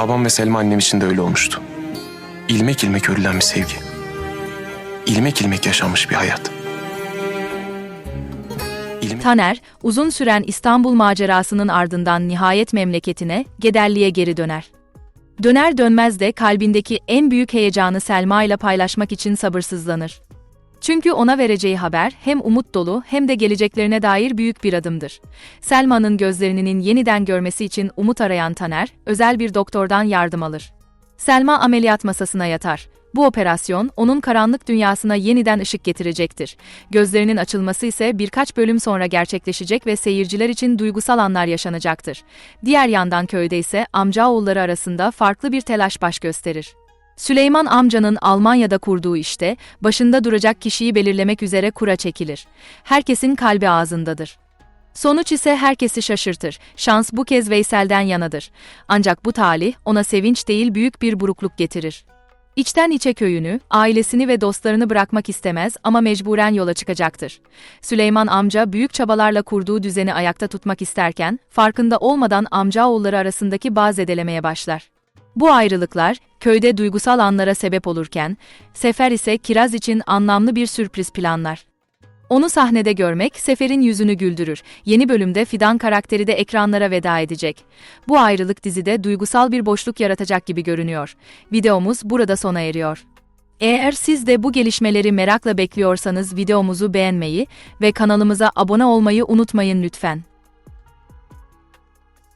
Babam ve Selma annem için de öyle olmuştu. İlmek ilmek örülen bir sevgi. İlmek ilmek yaşanmış bir hayat. İlmek... Taner, uzun süren İstanbul macerasının ardından nihayet memleketine, Gederli'ye geri döner. Döner dönmez de kalbindeki en büyük heyecanı Selma ile paylaşmak için sabırsızlanır. Çünkü ona vereceği haber hem umut dolu hem de geleceklerine dair büyük bir adımdır. Selma'nın gözlerinin yeniden görmesi için umut arayan Taner, özel bir doktordan yardım alır. Selma ameliyat masasına yatar. Bu operasyon onun karanlık dünyasına yeniden ışık getirecektir. Gözlerinin açılması ise birkaç bölüm sonra gerçekleşecek ve seyirciler için duygusal anlar yaşanacaktır. Diğer yandan köyde ise amcaoğulları arasında farklı bir telaş baş gösterir. Süleyman amcanın Almanya'da kurduğu işte, başında duracak kişiyi belirlemek üzere kura çekilir. Herkesin kalbi ağzındadır. Sonuç ise herkesi şaşırtır. Şans bu kez Veysel'den yanadır. Ancak bu talih ona sevinç değil büyük bir burukluk getirir. İçten içe köyünü, ailesini ve dostlarını bırakmak istemez ama mecburen yola çıkacaktır. Süleyman amca büyük çabalarla kurduğu düzeni ayakta tutmak isterken, farkında olmadan amcaoğulları arasındaki bağ zedelemeye başlar. Bu ayrılıklar, köyde duygusal anlara sebep olurken, Sefer ise Kiraz için anlamlı bir sürpriz planlar. Onu sahnede görmek Sefer'in yüzünü güldürür. Yeni bölümde Fidan karakteri de ekranlara veda edecek. Bu ayrılık dizide duygusal bir boşluk yaratacak gibi görünüyor. Videomuz burada sona eriyor. Eğer siz de bu gelişmeleri merakla bekliyorsanız videomuzu beğenmeyi ve kanalımıza abone olmayı unutmayın lütfen.